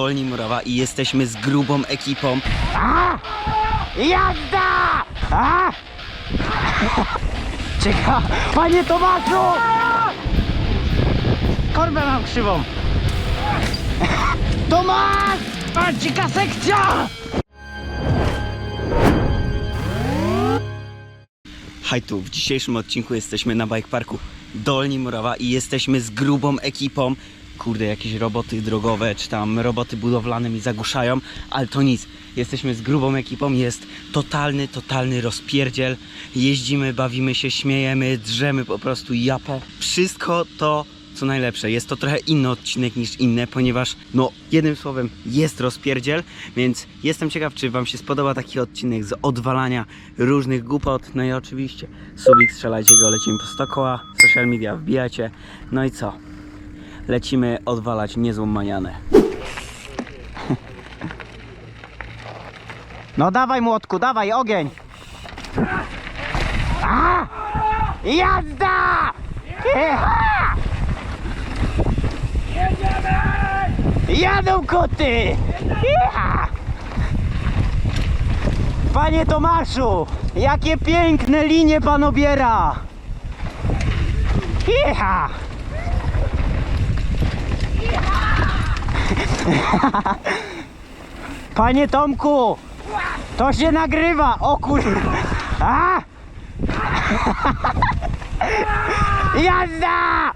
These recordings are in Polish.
Dolni Murawa i jesteśmy z grubą ekipą. Jazda! A! Czeka! Panie Tomaszu! Korbę mam krzywą. Tomasz! A, dzika sekcja! Hej tu, w dzisiejszym odcinku jesteśmy na bike parku Dolni Murawa i jesteśmy z grubą ekipą. Kurde, jakieś roboty drogowe czy tam roboty budowlane mi zagłuszają, ale to nic. Jesteśmy z grubą ekipą, jest totalny, totalny rozpierdziel. Jeździmy, bawimy się, śmiejemy, drzemy po prostu japę. Wszystko to co najlepsze, jest to trochę inny odcinek niż inne, ponieważ no jednym słowem jest rozpierdziel, więc jestem ciekaw, czy wam się spodoba taki odcinek z odwalania różnych głupot. No i oczywiście subik, strzelajcie go, lecimy po 100 koła, social media wbijajcie. No i co? Lecimy odwalać niezłą manianę. No dawaj młotku, dawaj ogień! A! Jazda! Jecha! Jadą koty! Jecha! Panie Tomaszu, jakie piękne linie pan obiera! Jecha! Panie Tomku, to się nagrywa! O. A! Jazda!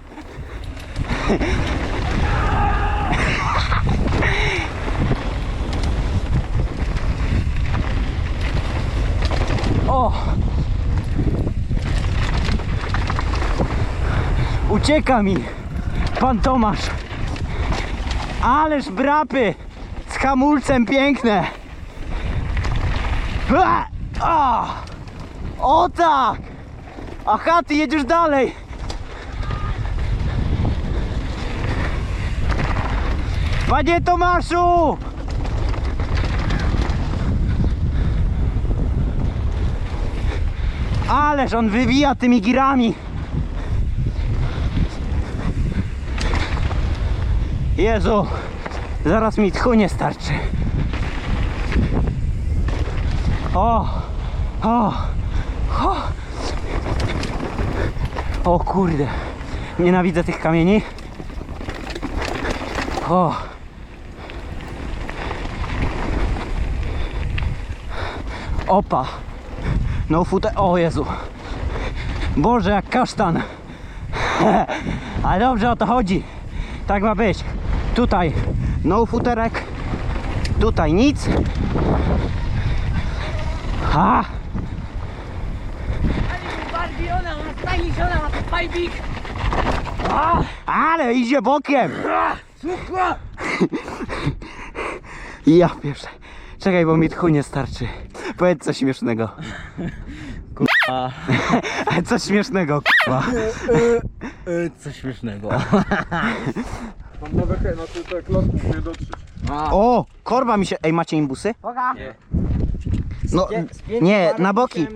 O! Ucieka mi pan Tomasz. Ależ brapy z hamulcem piękne. O tak! Aha, ty jedziesz dalej! Panie Tomaszu! Ależ on wywija tymi girami! Jezu! Zaraz mi tchu nie starczy. O! O! O! O kurde. Nienawidzę tych kamieni. O! Opa! No fute... O Jezu! Boże, jak kasztan! Ale dobrze o to chodzi. Tak ma być. Tutaj no futerek. Tutaj nic. A! Barbiona, ona stylish, ona ma to fajbik. Ale idzie bokiem! Ja pierwsze. Czekaj, bo mi tchu nie starczy. Powiedz coś śmiesznego. A, Coś śmiesznego, k***a. co śmiesznego. Mam nowe he, na te, te klocki muszę dotrzeć. O, korba mi się... Ej, macie imbusy? Nie. No, nie, na boki.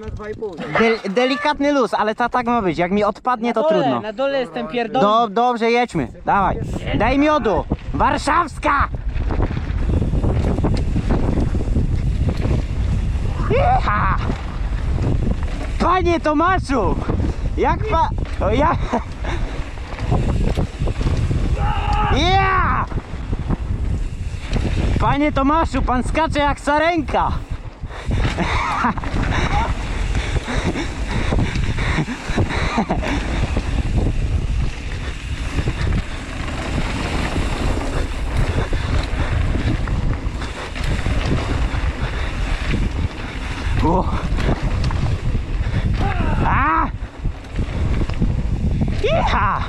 Del, delikatny luz, ale ta tak ma być. Jak mi odpadnie, to trudno. Na dole jestem pierdol. Do, dobrze, jedźmy. Dawaj. Daj miodu. Warszawska! Jecha! Panie Tomaszu! Jak pa... O, jak... Ja! Panie Tomaszu, pan skacze jak sarenka! O! A! Iha!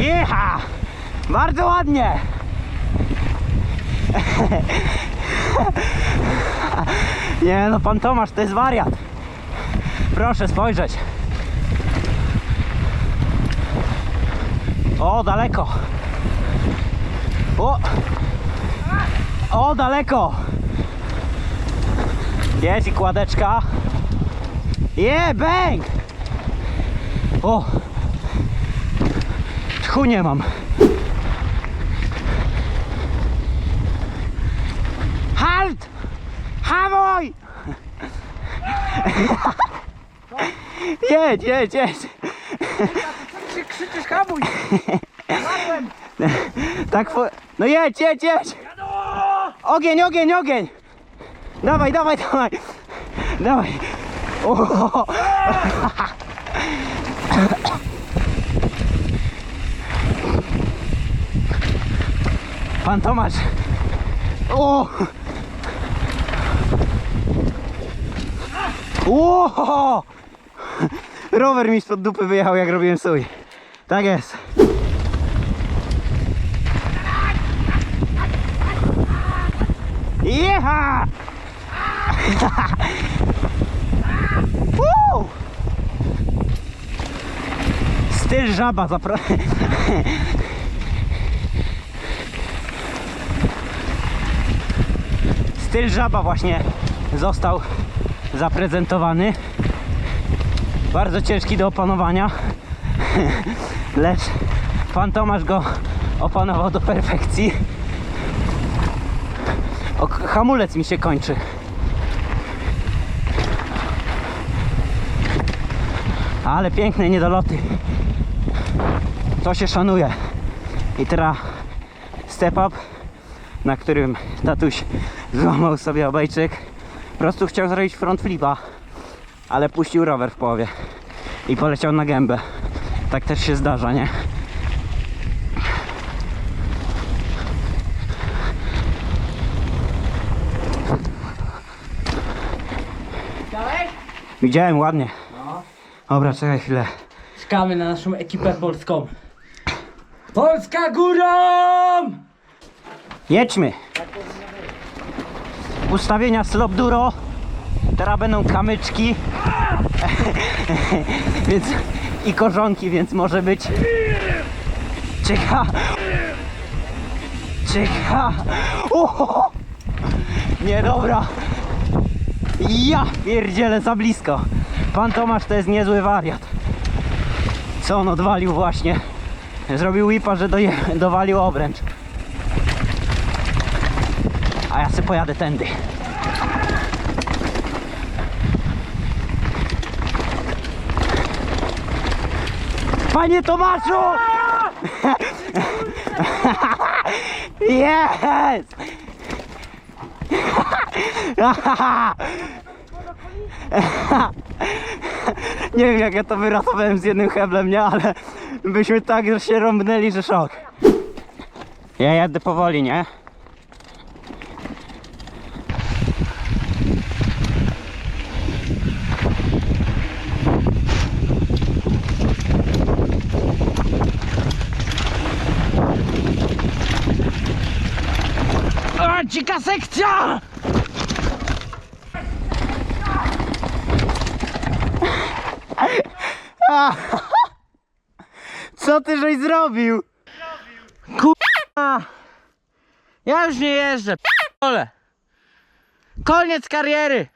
Jecha! Bardzo ładnie! Nie no, pan Tomasz to jest wariat. Proszę spojrzeć. O, daleko. O! O, daleko. Jest i kładeczka. Yeah, bang! O! Tchu nie mam. Halt! Hamuj! Jedź, jedź, jedź. Ty krzyczysz hamuj! Tak, fo- no jedź, jedź, jedź. Ogień, ogień, ogień. Dawaj, dawaj, dawaj. Dawaj. O. Pan Tomasz. O. O. Rower mi spod dupy wyjechał jak robiłem stój. Tak jest. Jecha! Styl żaba. Styl żaba właśnie został zaprezentowany. Bardzo ciężki do opanowania, lecz pan Tomasz go opanował do perfekcji. O, hamulec mi się kończy. Ale piękne niedoloty. To się szanuje. I teraz step up, na którym tatuś złamał sobie obejczyk. Po prostu chciał zrobić front flipa, ale puścił rower w połowie i poleciał na gębę. Tak też się zdarza, nie? Widziałem ładnie. Dobra, czekaj chwilę. Czekamy na naszą ekipę polską. Polska górą! Jedźmy. Ustawienia slop duro. Teraz będą kamyczki. więc i korzonki, więc może być. Cieka. Cieka. Oho. Nie dobra. Ja pierdzielę za blisko. Pan Tomasz to jest niezły wariat. Co on odwalił właśnie? Zrobił whipa, że doje, dowalił obręcz. Ja sobie pojadę tędy. Panie Tomaszu! Jest! Nie wiem jak ja to wyratowałem z jednym heblem, nie? Ale byśmy tak się rąbnęli, że szok. Ja jadę powoli, nie? Sekcja! Co ty żeś zrobił? Kurwa! Ja już nie jeżdżę, p***ole. Koniec kariery!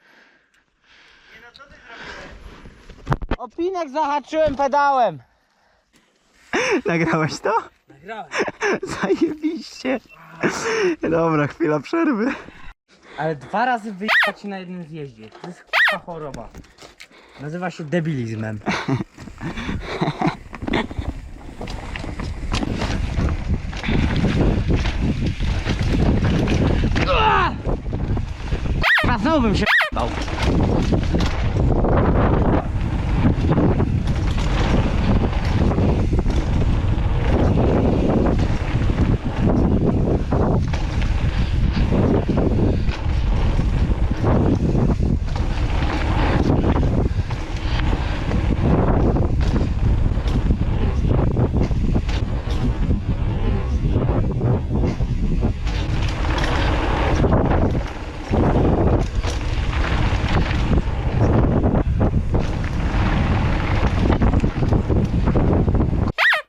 Opinek zahaczyłem pedałem. Nagrałeś to? Nagrałem. Zajebiście. Dobra, chwila przerwy. Ale dwa razy wyjechać na jednym zjeździe. To jest k***a choroba. Nazywa się debilizmem. A znowu bym się bał.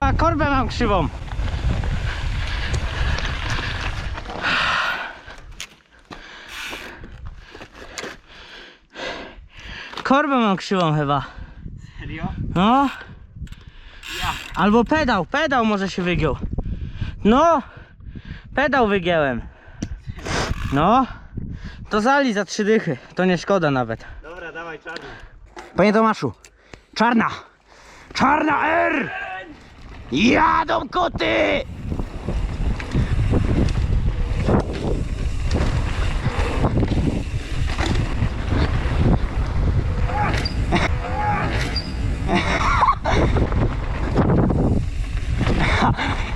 A korbę mam krzywą. Korbę mam krzywą chyba. Serio? No. Albo pedał, pedał może się wygiął. No. Pedał wygięłem. No. To zali za trzy dychy. To nie szkoda nawet. Dobra, dawaj czarny. Panie Tomaszu, czarna! Czarna R! Jadą koty!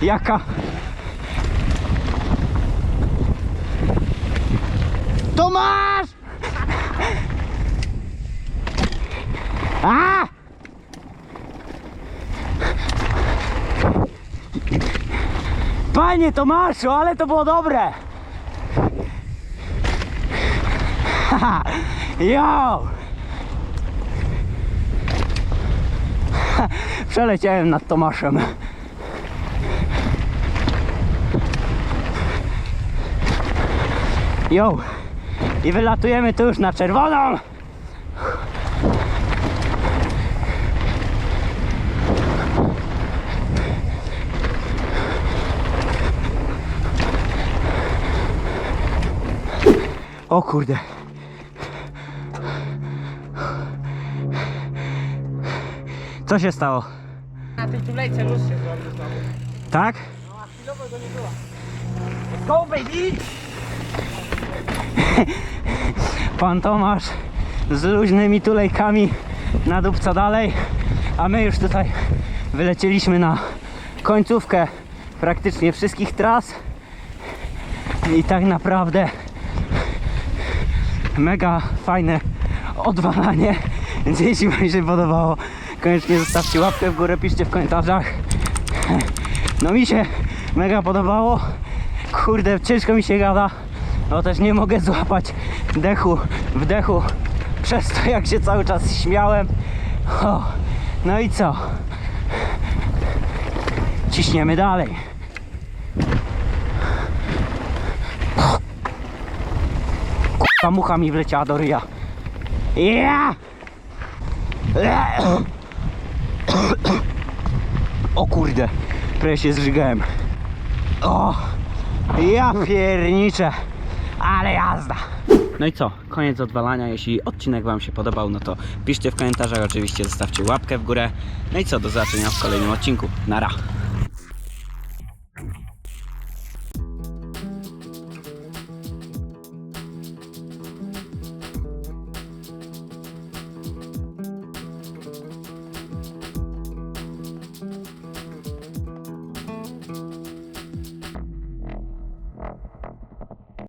Jaka? Tomasz! A! Panie Tomaszu, ale to było dobre! Jo! Przeleciałem nad Tomaszem. Jo! I wylatujemy tu już na czerwoną! O kurde. Co się stało? Na tej tulejce luz się zrobił znowu. Tak? Go baby! Pan Tomasz z luźnymi tulejkami na co dalej, a my już tutaj wylecieliśmy na końcówkę praktycznie wszystkich tras i tak naprawdę mega fajne odwalanie, więc jeśli Wam się podobało, koniecznie zostawcie łapkę w górę, piszcie w komentarzach. No mi się mega podobało. Kurde, ciężko mi się gada. No też nie mogę złapać dechu, wdechu przez to jak się cały czas śmiałem. O, no i co? Ciśniemy dalej. Kurwa mucha mi wleciała do ryja. Ja! O kurde, prawie się zżygałem. O, ja pierniczę, ale jazda. No i co? Koniec odwalania. Jeśli odcinek Wam się podobał, no to piszcie w komentarzach. Oczywiście zostawcie łapkę w górę. No i co? Do zobaczenia w kolejnym odcinku. Nara!